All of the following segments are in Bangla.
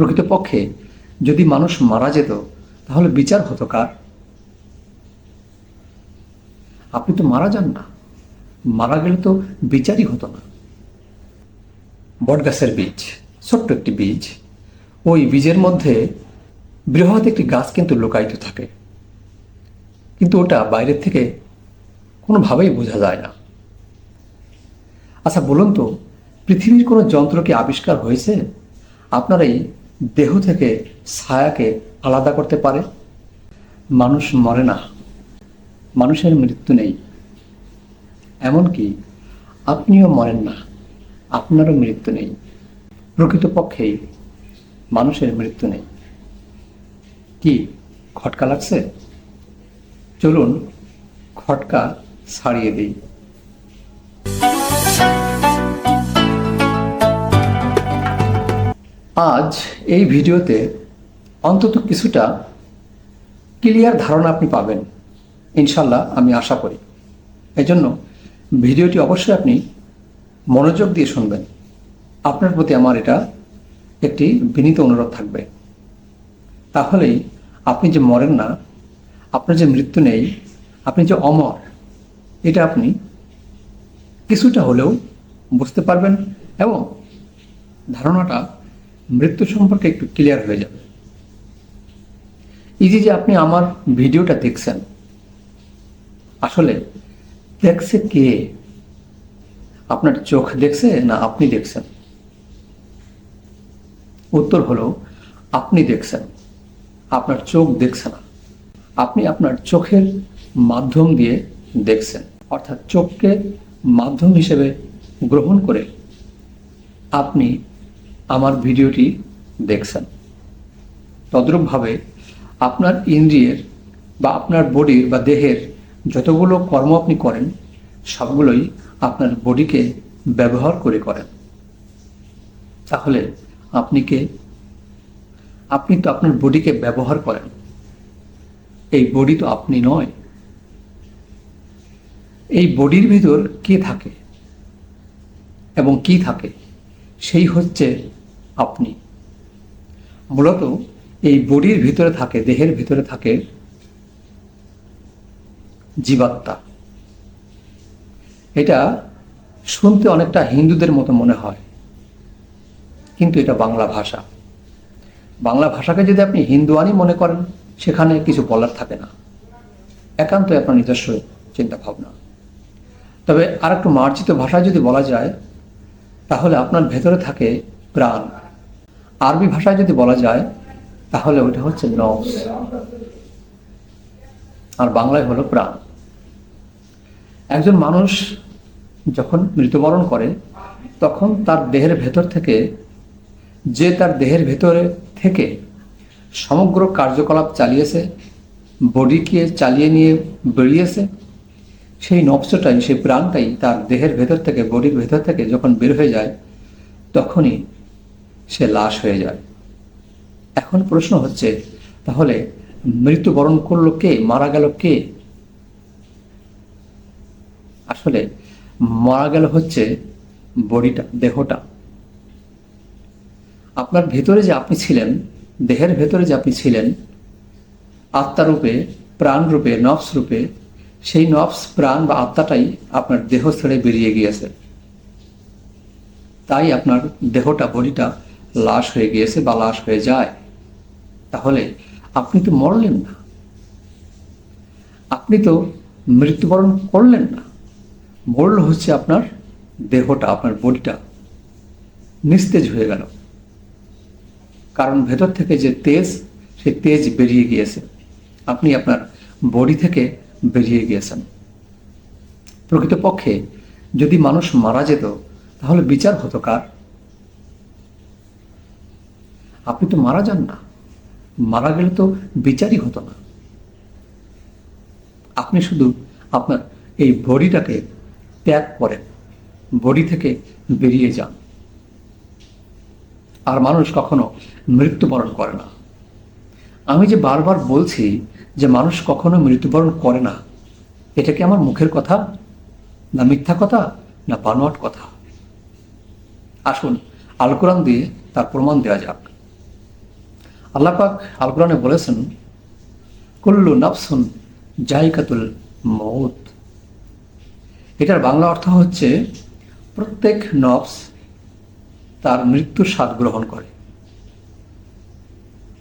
প্রকৃতপক্ষে যদি মানুষ মারা যেত, তাহলে বিচার হতো কার? আপনি তো মারা যান না। মারা গেলে তো বিচারই হতো না। বটগাছের বীজ, ছোট্ট একটি বীজ, ওই বীজের মধ্যে বৃহৎ একটি গাছ কিন্তু লুকায়িত থাকে। কিন্তু ওটা বাইরের থেকে কোনোভাবেই বোঝা যায় না। আচ্ছা বলুন তো, পৃথিবীর কোনো যন্ত্র কি আবিষ্কার হয়েছে? আপনার এই দেহ থেকে ছায়াকে আলাদা করতে পারে। মানুষ মরে না। মানুষের মৃত্যু নেই। এমনকি আপনিও মরেন না। আপনারও মৃত্যু নেই। প্রকৃতপক্ষেই মানুষের মৃত্যু নেই। কি খটকা লাগছে? চলুন খটকা ছাড়িয়ে দিই। আজ এই ভিডিওতে অন্তত কিছুটা ক্লিয়ার ধারণা আপনি পাবেন। ইনশাল্লাহ আমি আশা করি। এজন্য ভিডিওটি অবশ্যই আপনি মনোযোগ দিয়ে শুনবেন। আপনার প্রতি আমার এটা একটি বিনীত অনুরোধ থাকবে। তাহলেই আপনি যে মরেন না, আপনার যে মৃত্যু নেই, আপনি যে অমর, এটা আপনি কিছুটা হলেও বুঝতে পারবেন এবং ধারণাটা মৃত্যু সম্পর্কে একটু ক্লিয়ার হয়ে যাবে। যে যে আপনি আমার ভিডিওটা দেখছেন, আসলে দেখছে কে? আপনার চোখ দেখছে না আপনি দেখছেন? উত্তর হলো, আপনি দেখছেন। আপনার চোখ দেখছে না। আপনি আপনার চোখের মাধ্যম দিয়ে দেখছেন। অর্থাৎ চোখকে মাধ্যম হিসেবে গ্রহণ করে আপনি আমার ভিডিওটি দেখছেন। তদ্রূপভাবে আপনার ইন্দ্রিয়ের বা আপনার বডির বা দেহের যতগুলো কর্ম আপনি করেন, সবগুলোই আপনার বডিকে ব্যবহার করে করেন। তাহলে আপনি কে? আপনি তো আপনার বডিকে ব্যবহার করেন। এই বডি তো আপনি নয়। এই বডির ভিতর কে থাকে? এবং কি থাকে? সেই হচ্ছে আপনি। মূলত এই বডির ভিতরে থাকে, দেহের ভিতরে থাকে জীবাত্মা। এটা শুনতে অনেকটা হিন্দুদের মতো মনে হয়, কিন্তু এটা বাংলা ভাষা। বাংলা ভাষাকে যদি আপনি হিন্দুয়ানি মনে করেন, সেখানে কিছু বলার থাকে না। একান্তই আপনার নিজস্ব চিন্তা ভাবনা তবে আর একটু মার্জিত ভাষায় যদি বলা যায়, তাহলে আপনার ভেতরে থাকে প্রাণ। আরবি ভাষায় যদি বলা যায়, তাহলে ওইটা হচ্ছে নফস আর বাংলায় হলো প্রাণ। একজন মানুষ যখন মৃত্যুবরণ করে, তখন তার দেহের ভেতর থেকে, যে তার দেহের ভেতরে থেকে সমগ্র কার্যকলাপ চালিয়েছে, বডিকে চালিয়ে নিয়ে বেরিয়েছে, সেই নবসটাই, সেই প্রাণটাই তার দেহের ভেতর থেকে, বডির ভেতর থেকে যখন বের হয়ে যায়, তখনই সে লাশ হয়ে যায়। এখন প্রশ্ন হচ্ছে, তাহলে মৃত্যুবরণ করল কে? মারা গেল কে? আসলে মারা গেল হচ্ছে বডিটা, দেহটা। আপনার ভেতরে যে আপনি ছিলেন, দেহের ভেতরে যে আপনি ছিলেন, আত্মারূপে প্রাণ রূপে নফস রূপে সেই নফস প্রাণ বা আত্মাটাই আপনার দেহ ছেড়ে বেরিয়ে গিয়েছে। তাই আপনার দেহটা, বডিটা লাশ হয়ে গিয়েছে বা লাশ হয়ে যায়। তাহলে আপনি তো মরলেন না। আপনি তো মৃত্যুবরণ করলেন না। মরল হচ্ছে আপনার দেহটা, আপনার বডিটা। নিস্তেজ হয়ে গেল। কারণ ভেতর থেকে যে তেজ, সেই তেজ বেরিয়ে গিয়েছে। আপনি আপনার বডি থেকে বেরিয়ে গিয়েছেন। প্রকৃতপক্ষে যদি মানুষ মারা যেত, তাহলে বিচার হতো কার? আপনি তো মারা যান না। মারা গেলে তো বিচারই হতো না। আপনি শুধু আপনার এই বডিটাকে ত্যাগ করেন। বডি থেকে বেরিয়ে যান। আর মানুষ কখনো মৃত্যুবরণ করে না। আমি যে বারবার বলছি যে মানুষ কখনো মৃত্যুবরণ করে না, এটা কি আমার মুখের কথা? না মিথ্যা কথা? না বানোয়াট কথা? আসুন, আল কোরআন দিয়ে তার প্রমাণ দেওয়া যাক। আল্লাপাক আল কোরআনে বলেছেন, কুল্লু নাফসুন জাইকাতুল মৌত এটার বাংলা অর্থ হচ্ছে, প্রত্যেক নফস তার মৃত্যুর স্বাদ গ্রহণ করে।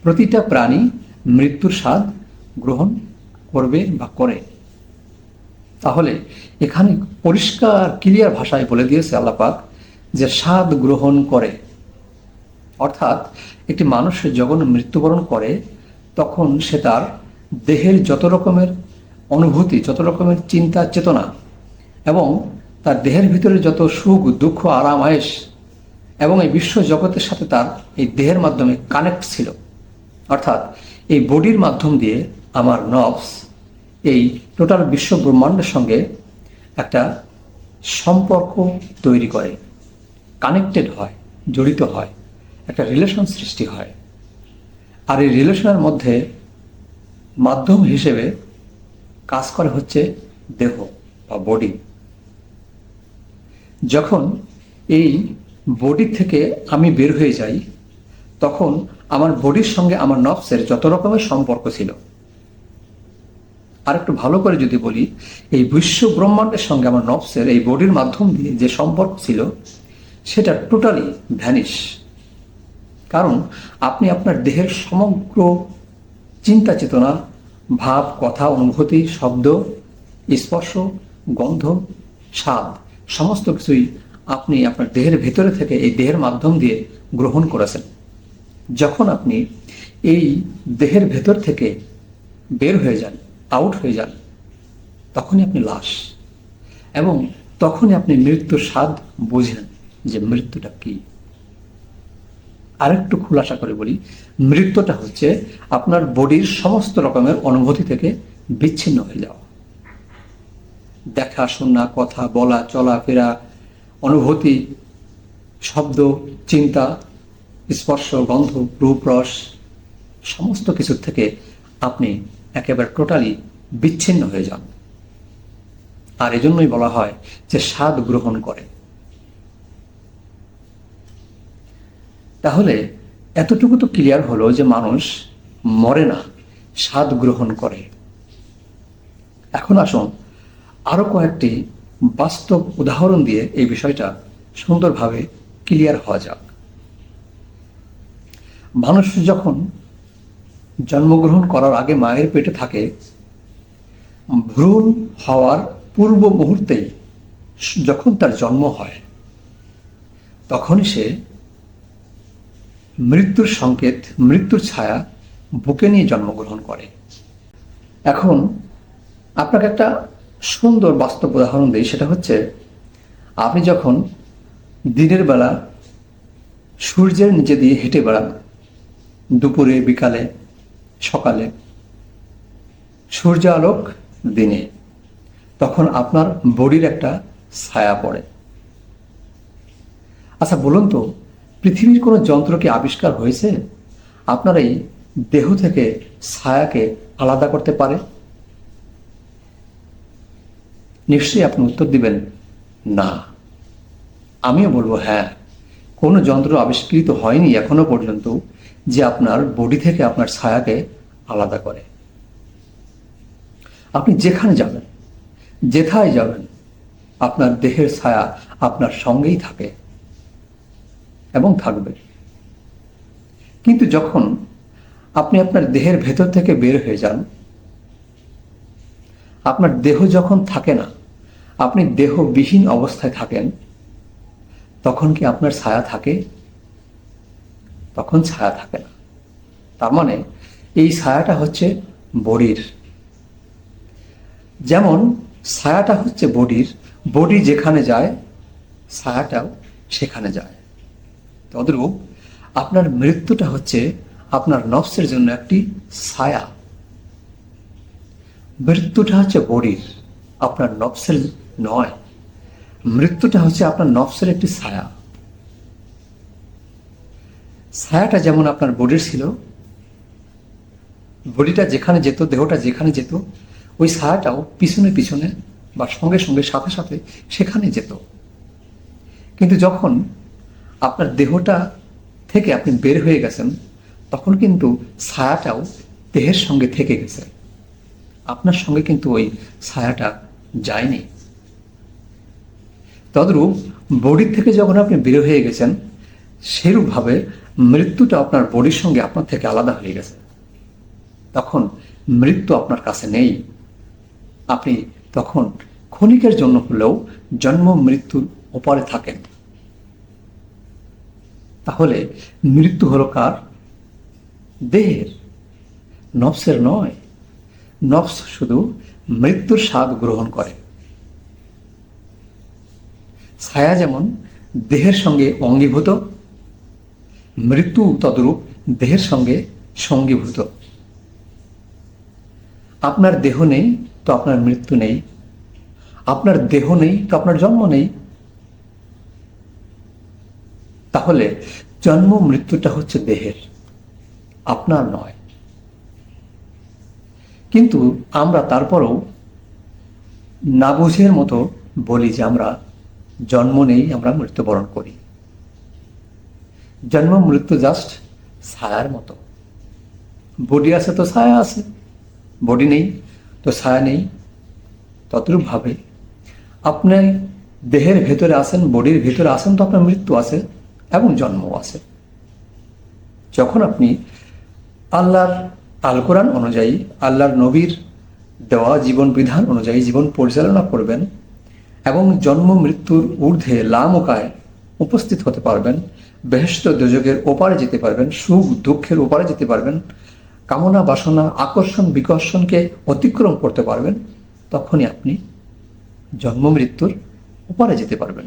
প্রতিটা প্রাণী মৃত্যুর স্বাদ গ্রহণ করবে বা করে। তাহলে এখানে পরিষ্কার, ক্লিয়ার ভাষায় বলে দিয়েছে আল্লাপাক যে স্বাদ গ্রহণ করে। অর্থাৎ একটি মানুষ যখন মৃত্যুবরণ করে, তখন সে তার দেহের যত রকমের অনুভূতি, যত রকমের চিন্তা, চেতনা এবং তার দেহের ভিতরে যত সুখ, দুঃখ, আরাম আয়েস এবং এই বিশ্ব জগতের সাথে তার এই দেহের মাধ্যমে কানেক্ট ছিল। অর্থাৎ এই বডির মাধ্যম দিয়ে আমার নবস এই টোটাল বিশ্ব ব্রহ্মাণ্ডের সঙ্গে একটা সম্পর্ক তৈরি করে কানেক্টেড হয়, জড়িত হয়। একটা রিলেশন সৃষ্টি হয়। আর এই রিলেশনের মধ্যে মাধ্যম হিসেবে কাজ করে হচ্ছে দেহ বা বডি যখন এই বডি থেকে আমি বের হয়ে যাই, তখন আমার বডির সঙ্গে আমার নফসের যত রকমের সম্পর্ক ছিল। আর একটু ভালো করে যদি বলি, এই বিশ্ব ব্রহ্মাণ্ডের সঙ্গে আমার নফসের এই বডির মাধ্যম দিয়ে যে সম্পর্ক ছিল, সেটা টোটালি ভ্যানিশ কারণ আপনি আপনার দেহের সমগ্র চিন্তা চেতনা, ভাব, কথা, অনুভূতি, শব্দ, স্পর্শ, গন্ধ, স্বাদ, সমস্ত কিছুই আপনি আপনার দেহের ভেতরে থেকে এই দেহের মাধ্যম দিয়ে গ্রহণ করেছেন। যখন আপনি এই দেহের ভেতর থেকে বের হয়ে যান আউট হয়ে যান, তখনই আপনি লাশ। এবং তখনই আপনি মৃত্যুর স্বাদ বোঝেন যে মৃত্যুটা কি। আরেকটু খুলাসা করে বলি, মৃত্যুটা হচ্ছে আপনার বডির সমস্ত রকমের অনুভূতি থেকে বিচ্ছিন্ন হয়ে যাওয়া। দেখা শোনা কথা বলা, চলাফেরা, অনুভূতি, শব্দ, চিন্তা, স্পর্শ, গন্ধ, রূপ, রস, সমস্ত কিছুর থেকে আপনি একেবারে টোটালি বিচ্ছিন্ন হয়ে যান। আর এজন্যই বলা হয় যে স্বাদ গ্রহণ করে। তাহলে এতটুকু তো ক্লিয়ার হলো যে মানুষ মরে না, স্বাদ গ্রহণ করে। এখন আসুন, আরও কয়েকটি বাস্তব উদাহরণ দিয়ে এই বিষয়টা সুন্দরভাবে ক্লিয়ার হওয়া যাক। মানুষ যখন জন্মগ্রহণ করার আগে মায়ের পেটে থাকে, ভ্রূণ হওয়ার পূর্ব মুহূর্তেই যখন তার জন্ম হয়, তখনই সে মৃত্যুর সংকেত, মৃত্যুর ছায়া বুকে নিয়ে জন্মগ্রহণ করে। এখন আপনাকে একটা সুন্দর বাস্তব উদাহরণ দিই, সেটা হচ্ছে আপনি যখন দিনের বেলা সূর্যের নিচে দিয়ে হেঁটে বেড়ান, দুপুরে, বিকালে, সকালে সূর্য আলোক দিনে, তখন আপনার বডির একটা ছায়া পড়ে। আচ্ছা বলুন তো পৃথিবীর কোনো যন্ত্র কি আবিষ্কার হয়েছে? আপনার এই দেহ থেকে ছায়াকে আলাদা করতে পারে? নিশ্চয়ই আপনি উত্তর দিবেন, না। আমিও বলব হ্যাঁ কোনো যন্ত্র আবিষ্কৃত হয়নি এখনও পর্যন্ত যে আপনার বডি থেকে আপনার ছায়াকে আলাদা করে। আপনি যেখানে যাবেন, যেথায় যাবেন, আপনার দেহের ছায়া আপনার সঙ্গেই থাকে। এবং থাকবে। কিন্তু যখন আপনি আপনার দেহের ভেতর থেকে বের হয়ে যান, আপনার দেহ যখন থাকে না, আপনি দেহবিহীন অবস্থায় থাকেন, তখন কি আপনার ছায়া থাকে? তখন ছায়া থাকে না। তার মানে এই ছায়াটা হচ্ছে বডির। যেমন ছায়াটা হচ্ছে বডির, বডি যেখানে যায়, ছায়াটাও সেখানে যায়। তদ্রূপ আপনার মৃত্যুটা হচ্ছে আপনার নফসের জন্য একটি ছায়া। মৃত্যুটা হচ্ছে বডির, আপনার নফসের নয়। মৃত্যুটা হচ্ছে আপনার নফসের একটি ছায়া। ছায়াটা যেমন আপনার বডির ছিল, বডিটা যেখানে যেত, দেহটা যেখানে যেত, ওই ছায়াটাও পিছনে পিছনে বা সঙ্গে সঙ্গে সাথে সাথে সেখানে যেত। কিন্তু যখন আপনার দেহটা থেকে আপনি বের হয়ে গেছেন, তখন কিন্তু ছায়াটাও দেহের সঙ্গে থেকে গেছে। আপনার সঙ্গে কিন্তু ওই ছায়াটা যায়নি। তদ্রূপ বডির থেকে যখন আপনি বের হয়ে গেছেন, সেরূপভাবে মৃত্যুটা আপনার বডির সঙ্গে আপনার থেকে আলাদা হয়ে গেছে। তখন মৃত্যু আপনার কাছে নেই। আপনি তখন ক্ষণিকের জন্য হলেও জন্ম মৃত্যুর ওপারে থাকেন। তাহলে মৃত্যু হলো কার? দেহের। নফসের নয়। নফস শুধু মৃত্যুর স্বাদ গ্রহণ করে। ছায়া যেমন দেহের সঙ্গে অঙ্গীভূত, মৃত্যু তদরূপ দেহের সঙ্গে সঙ্গীভূত। আপনার দেহ নেই, তো আপনার মৃত্যু নেই। আপনার দেহ নেই, তো আপনার জন্ম নেই তাহলে জন্ম মৃত্যুটা হচ্ছে দেহের, আপনার নয়। কিন্তু আমরা তারপরেও না বুঝের মতো বলি যে আমরা জন্ম নেই, আমরা মৃত্যুবরণ করি। জন্ম মৃত্যু জাস্ট ছায়ার মতো। বডি আছে তো ছায়া আছে, বডি নেই তো ছায়া নেই, ততরূপভাবে আপনি দেহের ভেতরে আছেন বডির ভেতরে আছেন তো আপনার মৃত্যু আছে। এবং জন্মও আছে। যখন আপনি আল্লাহর আল কোরআন অনুযায়ী, আল্লাহর নবীর দেওয়া জীবন বিধান অনুযায়ী জীবন পরিচালনা করবেন এবং জন্ম মৃত্যুর ঊর্ধ্বে লামকায় উপস্থিত হতে পারবেন বেহেস্ত দুযোগের ওপারে যেতে পারবেন, সুখ দুঃখের ওপারে যেতে পারবেন, কামনা বাসনা, আকর্ষণ, বিকর্ষণকে অতিক্রম করতে পারবেন, তখনই আপনি জন্ম মৃত্যুর ওপারে যেতে পারবেন,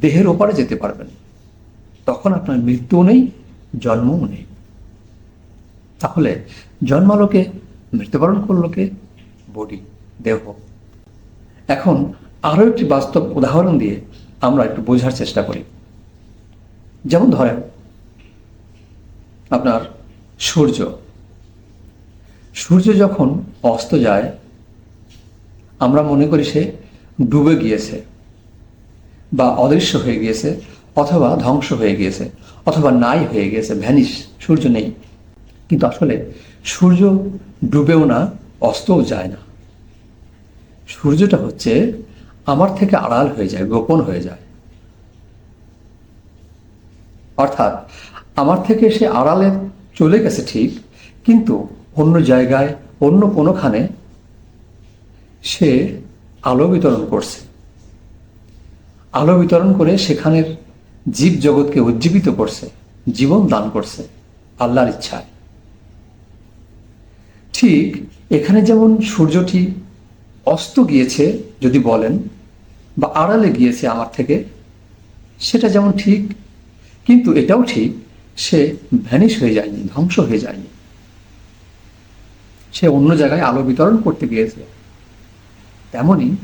দেহের ওপারে যেতে পারবেন। তখন আপনার মৃত্যুও নেই, জন্মও নেই। তাহলে জন্মালোকে, মৃত্যুবরণ করল কে বডি, দেহ। এখন আরও একটি বাস্তব উদাহরণ দিয়ে আমরা একটু বোঝার চেষ্টা করি। যেমন ধরেন, আপনার সূর্য। সূর্য যখন অস্ত যায়, আমরা মনে করি সে ডুবে গিয়েছে বা অদৃশ্য হয়ে গিয়েছে। অথবা ধ্বংস হয়ে গিয়েছে, অথবা নাই হয়ে গিয়েছে, ভ্যানিশ, সূর্য নেই। কিন্তু আসলে সূর্য ডুবেও না, অস্তও যায় না। সূর্যটা হচ্ছে আমার থেকে আড়াল হয়ে যায়, গোপন হয়ে যায়। অর্থাৎ আমার থেকে সে আড়ালে চলে গেছে ঠিক, কিন্তু অন্য জায়গায়, অন্য কোনোখানে সে আলো বিতরণ করছে। আলো বিতরণ করে সেখানের জীব জগৎকে উজ্জীবিত করছে, জীবন দান করছে আল্লাহর ইচ্ছায়। ঠিক এখানে যেমন সূর্যটি অস্ত গিয়েছে যদি বলেন, বা আড়ালে গিয়েছে আমার থেকে, সেটা যেমন ঠিক, কিন্তু এটাও ঠিক, সে ভ্যানিশ হয়ে যায়নি, ধ্বংস হয়ে যায়নি। সে অন্য জায়গায় আলো বিতরণ করতে গিয়েছে। তেমনি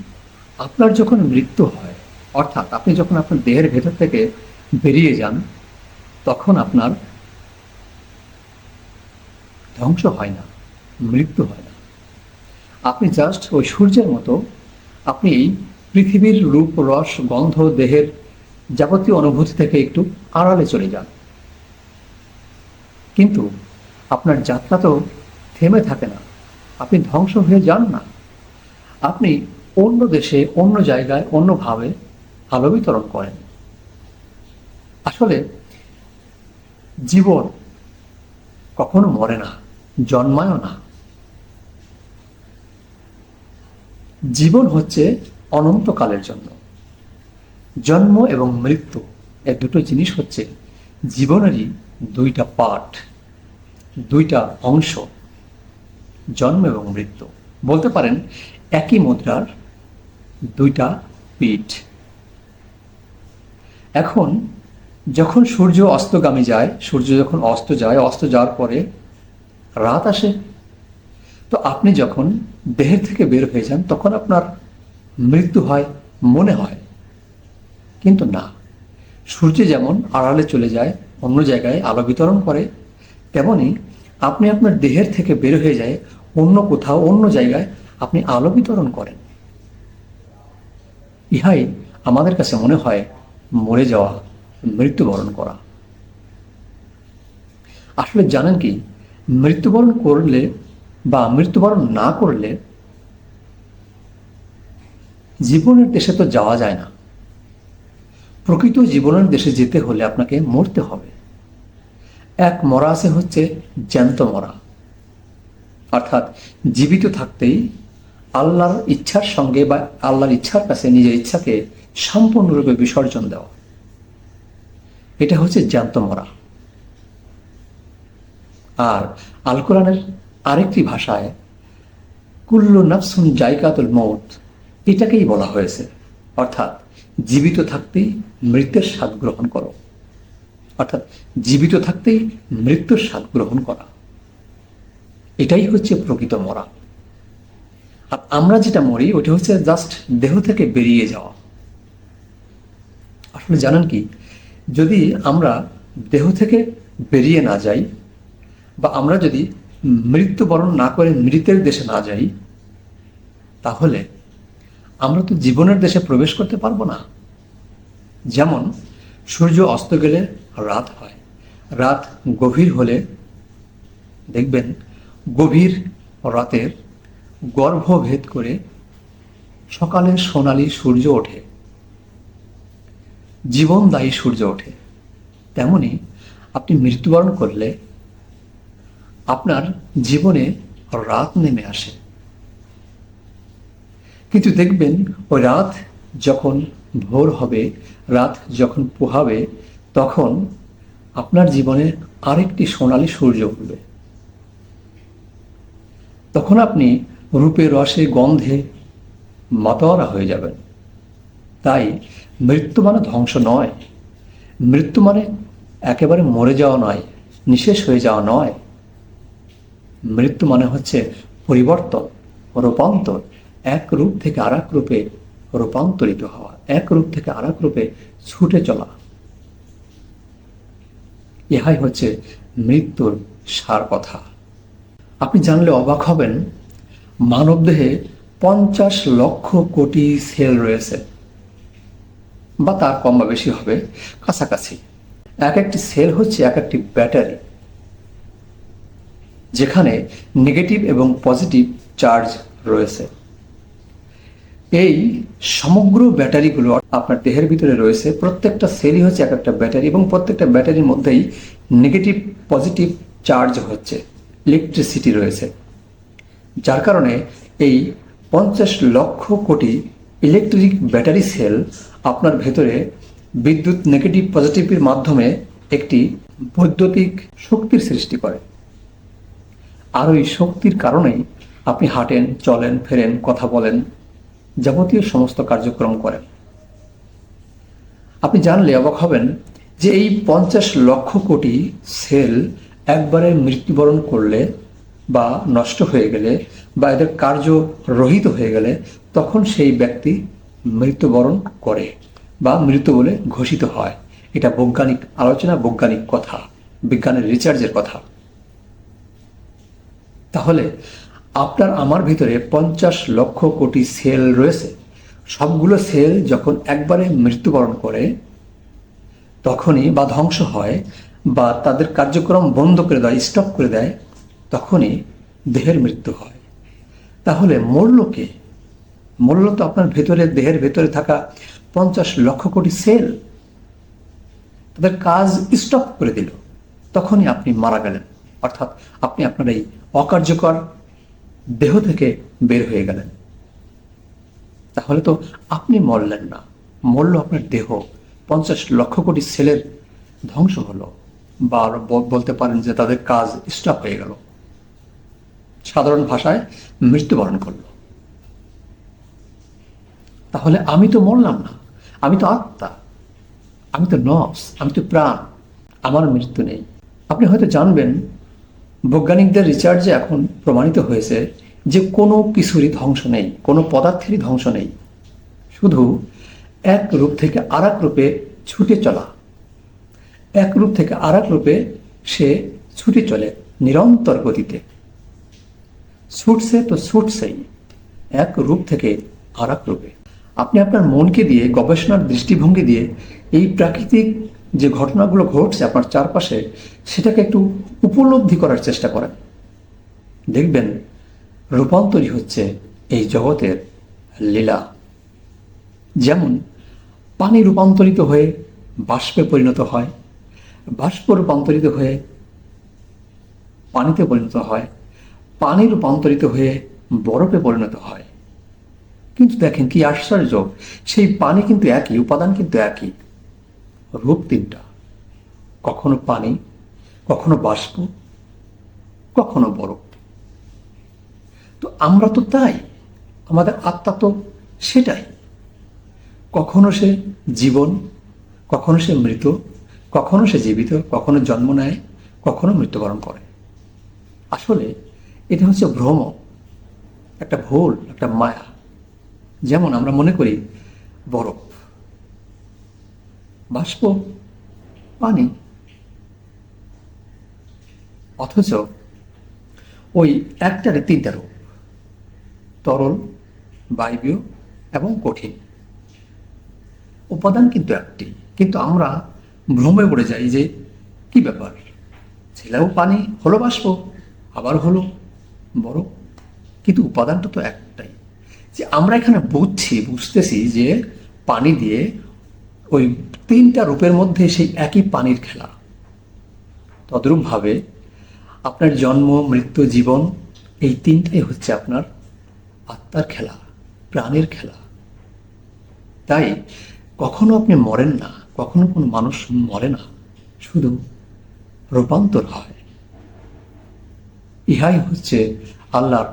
আপনার যখন মৃত্যু হয় অর্থাৎ আপনি যখন আপনার দেহের ভেতর থেকে বেরিয়ে যান, তখন আপনার ধ্বংস হয় না, মৃত্যু হয় না। আপনি জাস্ট ওই সূর্যের মতো আপনি পৃথিবীর রূপ, রস, গন্ধ, দেহের যাবতীয় অনুভূতি থেকে একটু আড়ালে চলে যান। কিন্তু আপনার যাত্রা তো থেমে থাকে না, আপনি ধ্বংস হয়ে যান না। আপনি অন্য দেশে, অন্য জায়গায় অন্যভাবে আলো বিতরণ করেন। আসলে জীবন কখনো মরে না, জন্মায়ও না। জীবন হচ্ছে অনন্তকালের জন্য। জন্ম এবং মৃত্যু এ দুটো জিনিস হচ্ছে জীবনেরই দুইটা পার্ট, দুইটা অংশ, জন্ম এবং মৃত্যু। বলতে পারেন একই মুদ্রার দুইটা পিঠ। এখন যখন সূর্য অস্তগামী যায়, সূর্য যখন অস্ত যায়, অস্ত যাওয়ার পরে রাত আসে। তো আপনি যখন দেহের থেকে বের হয়ে যান, তখন আপনার মৃত্যু হয়, মনে হয়। কিন্তু না। সূর্য যেমন আড়ালে চলে যায়, অন্য জায়গায় আলো বিতরণ করে, তেমনি আপনি আপনার দেহের থেকে বের হয়ে যায়, অন্য কোথাও, অন্য জায়গায় আপনি আলো বিতরণ করেন। ইহাই আমাদের কাছে মনে হয় মরে যাওয়া, মৃত্যুবরণ করা। আসলে জানেন কি, মৃত্যুবরণ করলে বা মৃত্যুবরণ না করলে জীবনের দেশে তো যাওয়া যায় না। প্রকৃত জীবনের দেশে যেতে হলে আপনাকে মরতে হবে। এক মরা আছে হচ্ছে জ্যান্ত মরা। অর্থাৎ জীবিত থাকতেই আল্লাহর ইচ্ছার সঙ্গে বা আল্লাহর ইচ্ছার কাছে নিজের ইচ্ছাকে সম্পূর্ণরূপে বিসর্জন দেওয়া। এটা হচ্ছে জ্যান্ত মরা। আর আল কোরআনের আরেকটি ভাষায়, কুল্লু নাফসুন জায়গাতুল মৌত এটাকেই বলা হয়েছে। অর্থাৎ, জীবিত থাকতেই মৃত্যুর স্বাদ গ্রহণ করো। অর্থাৎ, জীবিত থাকতেই মৃত্যুর স্বাদ গ্রহণ করা। এটাই হচ্ছে প্রকৃত মরা। আর আমরা যেটা মরি, ওটা হচ্ছে জাস্ট দেহ থেকে বেরিয়ে যাওয়া। আসলে জানেন কি? যদি আমরা দেহ থেকে বেরিয়ে না যাই বা আমরা যদি মৃত্যুবরণ না করে মৃতের দেশে না যাই, তাহলে আমরা তো জীবনের দেশে প্রবেশ করতে পারব না। যেমন সূর্য অস্ত গেলে রাত হয়। রাত গভীর হলে দেখবেন গভীর রাতের গর্ভ ভেদ করে সকালে সোনালি সূর্য ওঠে। জীবনদায়ী সূর্য ওঠে। তেমনি আপনি মৃত্যুবরণ করলে আপনার জীবনে রাত নেমে আসে। কিন্তু দেখবেন ওই রাত যখন ভোর হবে, রাত যখন পোহাবে, তখন আপনার জীবনে আরেকটি সোনালী সূর্য উঠবে। তখন আপনি রূপে, রসে, গন্ধে মাতোয়ারা হয়ে যাবেন। তাই মৃত্যু মানে ধ্বংস নয়। মৃত্যু মানে একেবারে মরে যাওয়া নয়, নিঃশেষ হয়ে যাওয়া নয়। মৃত্যু মানে হচ্ছে পরিবর্তন, রূপান্তর, এক রূপ থেকে আর রূপে রূপান্তরিত হওয়া, এক রূপ থেকে আর রূপে ছুটে চলা। ইহাই হচ্ছে মৃত্যুর সার কথা। আপনি জানলে অবাক হবেন, মানবদেহে পঞ্চাশ লক্ষ কোটি সেল রয়েছে। বা তার কম বা বেশি হবে কাছাকাছি। এক একটি সেল হচ্ছে এক একটি ব্যাটারি, যেখানে নেগেটিভ এবং পজিটিভ চার্জ রয়েছে। এই সমগ্র ব্যাটারিগুলো আপনার দেহের ভিতরে রয়েছে। প্রত্যেকটা সেলই হচ্ছে এক একটা ব্যাটারি এবং প্রত্যেকটা ব্যাটারির মধ্যেই নেগেটিভ, পজিটিভ চার্জ হচ্ছে, ইলেকট্রিসিটি রয়েছে। যার কারণে এই পঞ্চাশ lakh crore electric battery sell আপনার ভেতরে বিদ্যুৎ নেগেটিভ পজিটিভের মাধ্যমে একটি বৈদ্যুতিক শক্তির সৃষ্টি করে। আর ওই শক্তির কারণেই আপনি হাঁটেন, চলেন, ফেরেন, কথা বলেন, যাবতীয় সমস্ত কার্যক্রম করেন। আপনি জানলে অবাক হবেন যে এই পঞ্চাশ লক্ষ কোটি সেল একবারে মৃত্যুবরণ করলে বা নষ্ট হয়ে গেলে বা এদের কার্য রহিত হয়ে গেলে তখন সেই ব্যক্তি মৃত্যুবরণ করে বা মৃত বলে ঘোষিত হয়। এটা বৈজ্ঞানিক আলোচনা, বৈজ্ঞানিক কথা, বিজ্ঞানের রিচার্জের কথা। তাহলে আপনার আমার ভিতরে পঞ্চাশ লক্ষ কোটি সেল রয়েছে। সবগুলো সেল যখন একবারে মৃত্যুবরণ করে, তখনই বা ধ্বংস হয় বা তাদের কার্যক্রম বন্ধ করে দেয় স্টপ করে দেয়, তখনই দেহের মৃত্যু হয়। তাহলে মরল কে মরল তো আপনার ভেতরে, দেহের ভেতরে থাকা পঞ্চাশ লক্ষ কোটি সেল তাদের কাজ স্টপ করে দিল। তখনই আপনি মারা গেলেন। অর্থাৎ আপনি আপনার এই অকার্যকর দেহ থেকে বের হয়ে গেলেন। তাহলে তো আপনি মরলেন না। মরল আপনার দেহ। পঞ্চাশ লক্ষ কোটি সেলের ধ্বংস হলো বা বলতে পারেন যে তাদের কাজ স্টপ হয়ে গেল। সাধারণ ভাষায় মৃত্যুবরণ করল। তাহলে আমি তো মরলাম না। আমি তো আত্মা। আমি তো নফস। আমি তো প্রাণ। আমার মৃত্যু নেই। আপনি হয়তো জানবেন, বৈজ্ঞানিকদের রিসার্চে এখন প্রমাণিত হয়েছে যে কোনো কিছুরই ধ্বংস নেই, কোনো পদার্থেরই ধ্বংস নেই। শুধু এক রূপ থেকে আর রূপে ছুটে চলা। এক রূপ থেকে আর রূপে সে ছুটে চলে নিরন্তর গতিতে। ছুটছে তো ছুটছেই। এক রূপ থেকে আর রূপে। আপনি আপনার মনকে দিয়ে, গবেষণার দৃষ্টিভঙ্গি দিয়ে এই প্রাকৃতিক যে ঘটনাগুলো ঘটছে আপনার চারপাশে, সেটাকে একটু উপলব্ধি করার চেষ্টা করেন। দেখবেন রূপান্তরই হচ্ছে এই জগতের লীলা। যেমন পানি রূপান্তরিত হয়ে বাষ্পে পরিণত হয়, বাষ্প রূপান্তরিত হয়ে পানিতে পরিণত হয়, পানি রূপান্তরিত হয়ে বরফে পরিণত হয়। কিন্তু দেখেন কি আশ্চর্য, সেই পানি কিন্তু একই, উপাদান কিন্তু একই। রূপ তিনটা। কখনো পানি, কখনো বাষ্প, কখনো বরফ। তো আমরা তো তাই, আমাদের আত্মা তো সেটাই। কখনো সে জীবন, কখনো সে মৃত, কখনো সে জীবিত, কখনো জন্ম নেয়, কখনো মৃত্যুবরণ করে। আসলে এটা হচ্ছে ভ্রম, একটা ভুল, একটা মায়া। যেমন আমরা মনে করি বরফ, বাষ্প, পানি, অথচ ওই একটারে তিনটা রূপ তরল, বায়বীয় এবং কঠিন। উপাদান কিন্তু একটি, কিন্তু আমরা ভ্রমে পড়ে যাই যে কি ব্যাপার? ছেলেও পানি, হলো বাষ্প আবার হলো বরফ, কিন্তু উপাদানটা তো একটাই। যে আমরা এখানে বুঝছি, বুঝতেছি যে পানি দিয়ে ওই তিনটা রূপের মধ্যে সেই একই পানির খেলা। তদ্রূপভাবে আপনার জন্ম, মৃত্যু, জীবন, এই তিনটাই হচ্ছে আপনার আত্মার খেলা, প্রাণের খেলা। তাই কখনো আপনি মরেন না, কখনো কোনো মানুষ মরে না, শুধু রূপান্তর হয়। ইহাই হচ্ছে আল্লাহর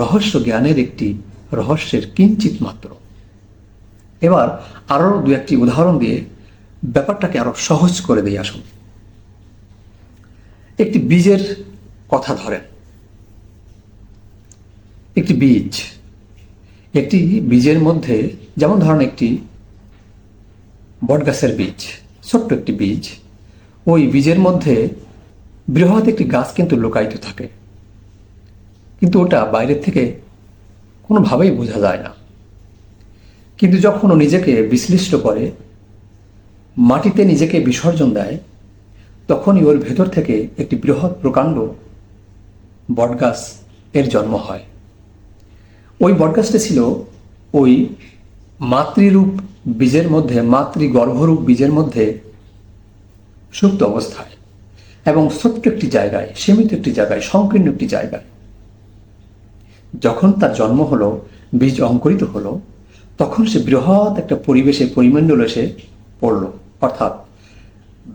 রহস্য জ্ঞানের একটি রহস্যের কিঞ্চিত মাত্র। এবার আরও দু একটি উদাহরণ দিয়ে ব্যাপারটাকে আরও সহজ করে দিয়ে আসুন। একটি বীজের কথা ধরেন। একটি বীজ। একটি বীজের মধ্যে যেমন ধরেন একটি বটগাছের বীজ, ছোট্ট একটি বীজ, ওই বীজের মধ্যে বৃহৎ একটি গাছ কিন্তু লুকায়িত থাকে। কিন্তু ওটা বাইরের থেকে কোনোভাবেই বোঝা যায় না। কিন্তু যখন ও নিজেকে বিশ্লিষ্ট করে, মাটিতে নিজেকে বিসর্জন দেয়, তখনই ওর ভেতর থেকে একটি বৃহৎ প্রকাণ্ড বটগাছ এর জন্ম হয়। ওই বটগাছটা ছিল ওই মাতৃরূপ বীজের মধ্যে মাতৃ গর্ভরূপ বীজের মধ্যে সুপ্ত অবস্থায় এবং ছোট্ট একটি জায়গায়, সীমিত একটি জায়গায়, সংকীর্ণ একটি জায়গায়। যখন তার জন্ম হলো, বীজ অঙ্কুরিত হলো, তখন সে বৃহৎ একটা পরিবেশে পরিমণ্ডল এসে পড়ল। অর্থাৎ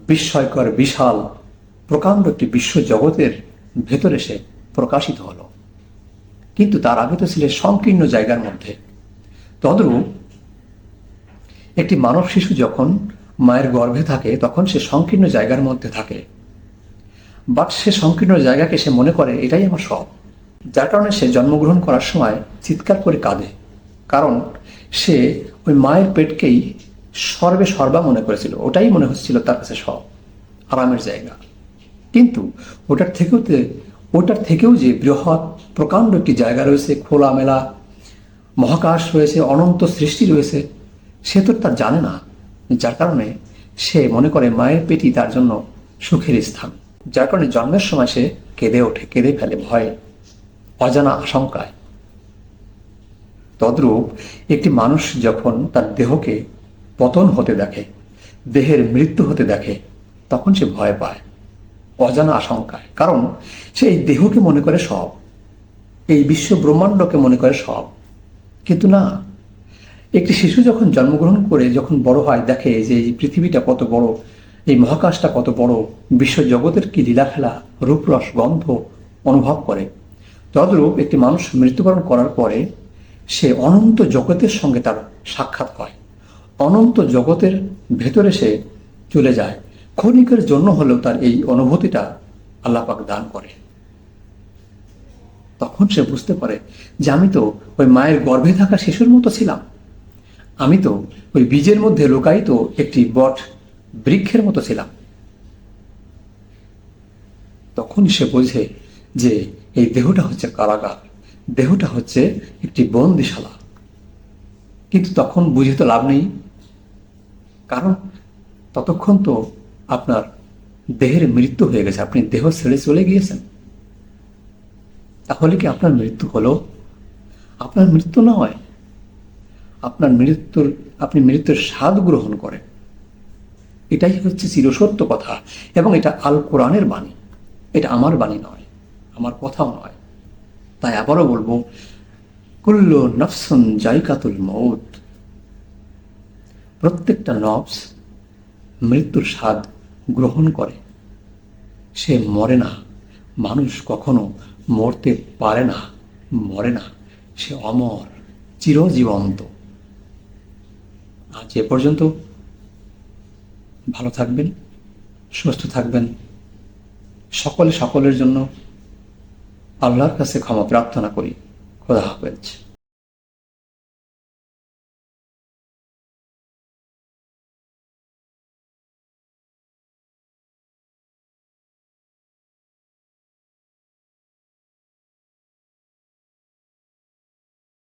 বিস্ময়কর, বিশাল, প্রকাণ্ড একটি বিশ্ব জগতের ভেতরে সে প্রকাশিত হলো। কিন্তু তার আগে তো ছিল সংকীর্ণ জায়গার মধ্যে। তদ্রূপ একটি মানব শিশু যখন মায়ের গর্ভে থাকে, তখন সে সংকীর্ণ জায়গার মধ্যে থাকে। বাট সে সংকীর্ণ জায়গাকে সে মনে করে, এটাই আমার সব যার কারণে সে জন্মগ্রহণ করার সময় চিৎকার করে কাঁদে। কারণ সে ওই মায়ের পেটকেই সর্বে সর্বা মনে করেছিল। ওটাই মনে হচ্ছিল তার কাছে সব আরামের জায়গা। কিন্তু ওটার থেকেও ওটার থেকেও যে বৃহৎ, প্রকাণ্ড একটি জায়গা রয়েছে, খোলামেলা, মহাকাশ রয়েছে, অনন্ত সৃষ্টি রয়েছে, সে তো তার জানে না, যার কারণে সে মনে করে মায়ের পেটি তার জন্য সুখের স্থান। যার কারণে জন্মের সময় সে কেঁদে ওঠে, কেঁদে ফেলে, ভয়ে। অজানা আশঙ্কায়। তদ্রূপ একটি মানুষ যখন তার দেহকে পতন হতে দেখে, দেহের মৃত্যু হতে দেখে, তখন সে ভয় পায়, অজানা আশঙ্কায়। কারণ সে এই দেহকে মনে করে সব, এই বিশ্ব ব্রহ্মাণ্ডকে মনে করে সব। কিন্তু না, একটি শিশু যখন জন্মগ্রহণ করে, যখন বড় হয়, দেখে যে এই পৃথিবীটা কত বড়, এই মহাকাশটা কত বড় বিশ্ব জগতের কি লীলাখেলা, রূপরস, গন্ধ অনুভব করে তদরূপ একটি মানুষ মৃত্যুবরণ করার পরে সে অনন্ত জগতের সঙ্গে তার সাক্ষাৎ হয় অনন্ত জগতের ভেতরে সে চলে যায়। ক্ষণিকের জন্য হলেও তার এই অনুভূতিটা আল্লাপাক দান করে। তখন সে বুঝতে পারে যে আমি তো ওই মায়ের গর্ভে থাকা শিশুর মতো ছিলাম। আমি তো ওই বীজের মধ্যে লুকায়িত একটি বট বৃক্ষের মতো ছিলাম। তখন সে বোঝে যে এই দেহটা হচ্ছে কারাগার। দেহটা হচ্ছে একটি বন্দিশালা। কিন্তু তখন বুঝে তো লাভ নেই। কারণ ততক্ষণ তো আপনার দেহের মৃত্যু হয়ে গেছে। আপনি দেহ ছেড়ে চলে গিয়েছেন। তাহলে কি আপনার মৃত্যু হলো? আপনার মৃত্যু নয়। আপনার মৃত্যুর, আপনি মৃত্যুর স্বাদ গ্রহণ করেন। এটাই হচ্ছে চিরসত্য কথা এবং এটা আল কোরআনের বাণী। এটা আমার বাণী নয়। আমার কথাও নয়। তাই আবারও বলব, কুল্লু নফসুন জাইকাতুল মৌত প্রত্যেকটা নফস মৃত্যুর স্বাদ গ্রহণ করে। সে মরে না, মানুষ কখনো মরতে পারে না, মরে না, সে অমর, চিরজীবন্ত। আজ এ পর্যন্ত, ভালো থাকবেন, সুস্থ থাকবেন, সকলে সকলের জন্য আল্লাহর কাছে ক্ষমা প্রার্থনা করি। খোদা হাফেজ।